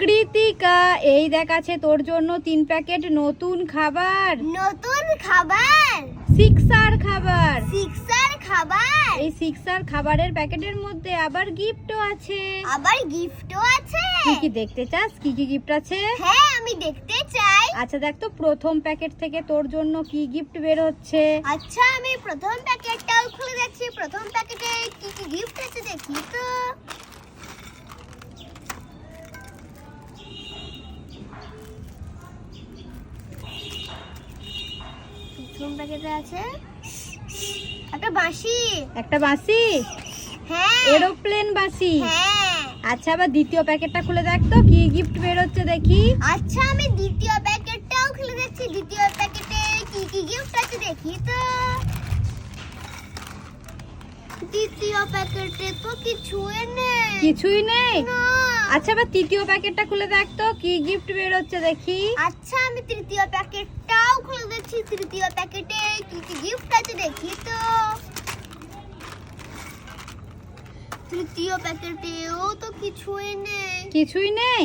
কৃতিকা এই দেখ আছে তোর জন্য তিন প্যাকেট নতুন খাবার। নতুন খাবার? সিক্সার খাবার। সিক্সার খাবার? এই সিক্সার খাবারের প্যাকেটের মধ্যে আবার গিফটও আছে। আবার গিফটও আছে? তুই কি দেখতে চাস? কি কি গিফট আছে? হ্যাঁ আমি দেখতে চাই। আচ্ছা দেখ তো প্রথম প্যাকেট থেকে তোর জন্য কি গিফট বের হচ্ছে। আচ্ছা আমি প্রথম প্যাকেটটাও খুলে দেখছি। প্রথম প্যাকেটে কি কি গিফট আছে দেখি। তো প্যাকেটে আছে একটা বাঁশি। একটা বাঁশি? হ্যাঁ। এরোপ্লেন বাঁশি? হ্যাঁ। আচ্ছা আবার দ্বিতীয় প্যাকেটটা খুলে দেখ তো কি গিফট বের হচ্ছে দেখি। আচ্ছা আমি দ্বিতীয় প্যাকেটটাও খুলে দেখছি দ্বিতীয় প্যাকেটে কি কি গিফট আছে দেখি তো। দ্বিতীয় প্যাকেটে তো কিছুই নেই। কিছুই নেই? না। আচ্ছা আবার তৃতীয় প্যাকেটটা খুলে দেখ তো কি গিফট বের হচ্ছে দেখি। আচ্ছা আমি তৃতীয় প্যাকেটটাও খুলে দেখছি তৃতীয় প্যাকেটে কি কি গিফট আছে দেখি তো। তৃতীয় প্যাকেটেও তো কিছুই নেই। কিছুই নেই?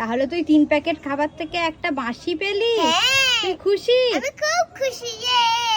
তাহলে তুই তিন প্যাকেট খাবার থেকে একটা বাঁশি পেলি? হ্যাঁ। তুই খুশি? আমি খুব খুশি ইয়ে।